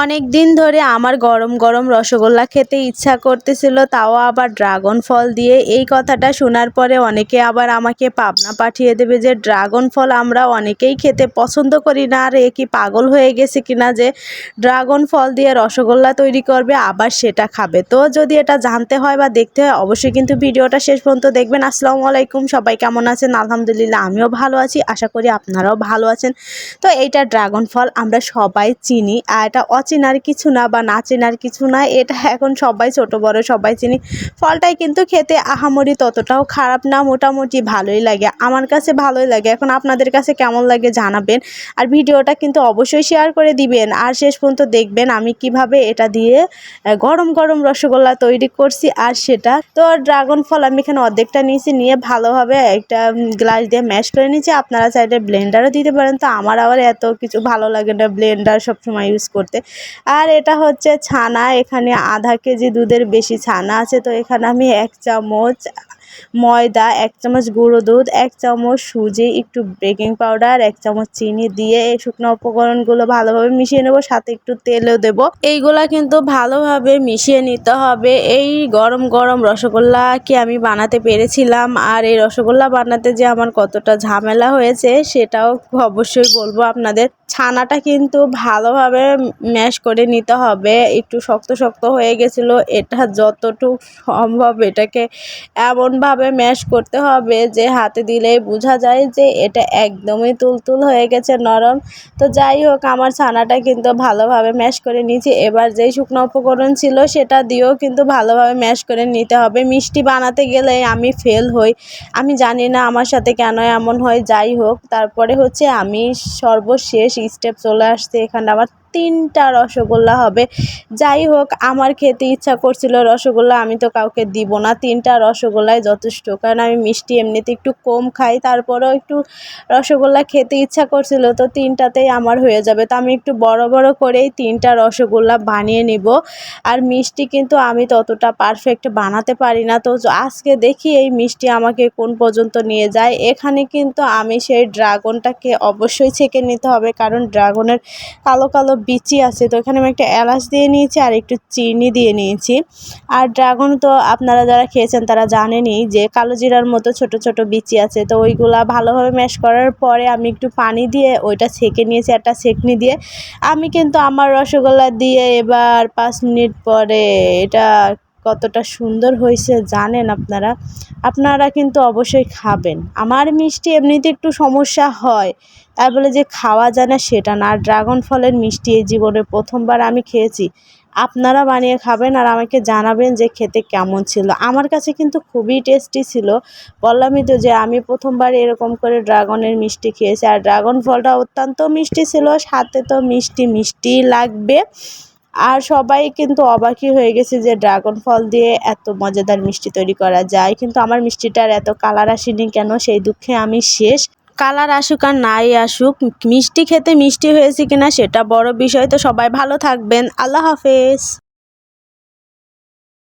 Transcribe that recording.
অনেক দিন ধরে আমার গরম গরম রসগোল্লা খেতে ইচ্ছা করতেছিল, তাও আবার ড্রাগন ফল দিয়ে। এই কথাটা শোনার পরে অনেকে আবার আমাকে পাবনা পাঠিয়ে দেবে যে, ড্রাগন ফল আমরা অনেকেই খেতে পছন্দ করি না, আর এ কি পাগল হয়ে গেছে কিনা যে, ড্রাগন ফল দিয়ে রসগোল্লা তৈরি করবে, আবার সেটা খাবে? তো যদি এটা জানতে হয় বা দেখতে হয়, অবশ্যই কিন্তু ভিডিওটা শেষ পর্যন্ত দেখবেন। আসসালামু আলাইকুম, সবাই কেমন আছেন? আলহামদুলিল্লাহ, আমিও ভালো আছি। আশা করি আপনারাও ভালো আছেন। তো এইটা ড্রাগন ফল আমরা সবাই চিনি, আর এটা অচেনার কিছু না বা না চেনার কিছু না, এটা এখন সবাই ছোট, বড় সবাই চিনি। ফলটাই কিন্তু খেতে আহামরি ততটাও খারাপ না, মোটামুটি ভালোই লাগে। আমার কাছে ভালোই লাগে। এখন আপনাদের কাছে কেমন লাগে জানাবেন। আর ভিডিওটা কিন্তু অবশ্যই শেয়ার করে দিবেন। আর শেষ পর্যন্ত দেখবেন আমি কীভাবে এটা দিয়ে গরম গরম রসগোল্লা তৈরি করছি আর সেটা। তো ড্রাগন ফল আমি এখানে অর্ধেকটা নিয়েছি, নিয়ে ভালোভাবে একটা গ্লাস দিয়ে ম্যাশ করে নিয়েছি। আপনারা চাইলে ব্লেন্ডারও দিতে পারেন। তো আমার আবার এত কিছু ভালো লাগে না ব্লেন্ডার সবসময় ইউজ করতে। আর এটা হচ্ছে ছানা, এখানে আধা কেজি দুধের বেশি ছানা আছে, তো এখানে আমি এক চামচ ময়দা, এক চামচ গুঁড়ো দুধ, এক চামচ সুজি, একটু বেকিং পাউডার এক চামচ চিনি দিয়ে এই শুকনো উপকরণগুলো ভালোভাবে মিশিয়ে নেব, সাথে একটু তেলও দেব। এইগুলা কিন্তু ভালোভাবে মিশিয়ে নিতে হবে। এই গরম গরম রসগোল্লাকে আমি বানাতে পেরেছিলাম আর এই রসগোল্লা বানাতে যে আমার কতটা ঝামেলা হয়েছে সেটাও অবশ্যই বলব আপনাদের। ছানাটা কিন্তু ভালোভাবে ম্যাশ করে নিতে হবে। একটু শক্ত শক্ত হয়ে গেছিল, এটা যতটুকু সম্ভব এটাকে এমনভাবে ম্যাশ করতে হবে যে হাতে দিলেই বোঝা যায় যে এটা একদমই তুলতুল হয়ে গেছে নরম। তো যাই হোক, আমার ছানাটা কিন্তু ভালোভাবে ম্যাশ করে নিয়েছি। এবার যেই শুকনো উপকরণ ছিল সেটা দিয়েও কিন্তু ভালোভাবে ম্যাশ করে নিতে হবে। মিষ্টি বানাতে গেলে আমি ফেল হই। আমি জানি না আমার সাথে কেন এমন হয়। যাই হোক, তারপরে হচ্ছে আমি সর্বশেষ স্টেপ চলে আসছে এখানে আমার তিনটা রসগোল্লা হবে। যাই হোক, আমার খেতে ইচ্ছা করছিল রসগোল্লা, আমি তো কাউকে দিব না। তিনটা রসগোল্লাই যথেষ্ট, কারণ আমি মিষ্টি এমনিতে একটু কম খাই, তারপরেও একটু রসগোল্লা খেতে ইচ্ছা করছিল, তো তিনটাতেই আমার হয়ে যাবে। তো আমি একটু বড় বড় করেই তিনটা রসগোল্লা বানিয়ে নিব। আর মিষ্টি কিন্তু আমি ততটা পারফেক্ট বানাতে পারি না। তো আজকে দেখি এই মিষ্টি আমাকে কোন পর্যন্ত নিয়ে যায়। এখানে কিন্তু আমি সেই ড্রাগনটাকে অবশ্যই ছেঁকে নিতে হবে, কারণ ড্রাগনের কালো কালো বিচি আছে, তো এখানে আমি একটা এলাচ দিয়ে নিয়েছি আর একটু চিনি দিয়ে নিয়েছি। আর ড্রাগন তো আপনারা যারা খেয়েছেন তারা জানেনি যে কালো জিরার মতো ছোট ছোট বিচি আছে, তো ওইগুলা ভালোভাবে ম্যাশ করার পরে আমি একটু পানি দিয়ে ওইটা ছেঁকে নিয়েছি, একটা ছেঁকনি দিয়ে। আমি কিন্তু আমার রসগোল্লা দিয়ে এবার পাঁচ মিনিট পরে এটা কতটা সুন্দর হয়েছে জানেন আপনারা। আপনারা কিন্তু অবশ্যই খাবেন। আমার মিষ্টি এমনিতে একটু সমস্যা হয়। তাই বলে যে খাওয়া যায় না সেটা না। আর ড্রাগন ফলের মিষ্টি এই জীবনে প্রথমবার আমি খেয়েছি। আপনারা বানিয়ে খাবেন আর আমাকে জানাবেন যে খেতে কেমন ছিল। আমার কাছে কিন্তু খুবই টেস্টি ছিল। বললামই তো যে আমি প্রথমবার এরকম করে ড্রাগনের মিষ্টি খেয়েছি। আর ড্রাগন ফলটা অত্যন্ত মিষ্টি ছিল, সাথে তো মিষ্টি মিষ্টিই লাগবে। আর সবাই কিন্তু অবাকই হয়ে গেছে যে ড্রাগন ফল দিয়ে এত মজাদার মিষ্টি তৈরি করা যায়। কিন্তু আমার মিষ্টিটার এত কালার আসেনি কেন? সেই দুঃখে আমি শেষ। কালার আসুক আর নাই আসুক, মিষ্টি খেতে মিষ্টি হয়েছে কিনা সেটা বড় বিষয়। তো সবাই ভালো থাকবেন। আল্লাহ হাফেজ।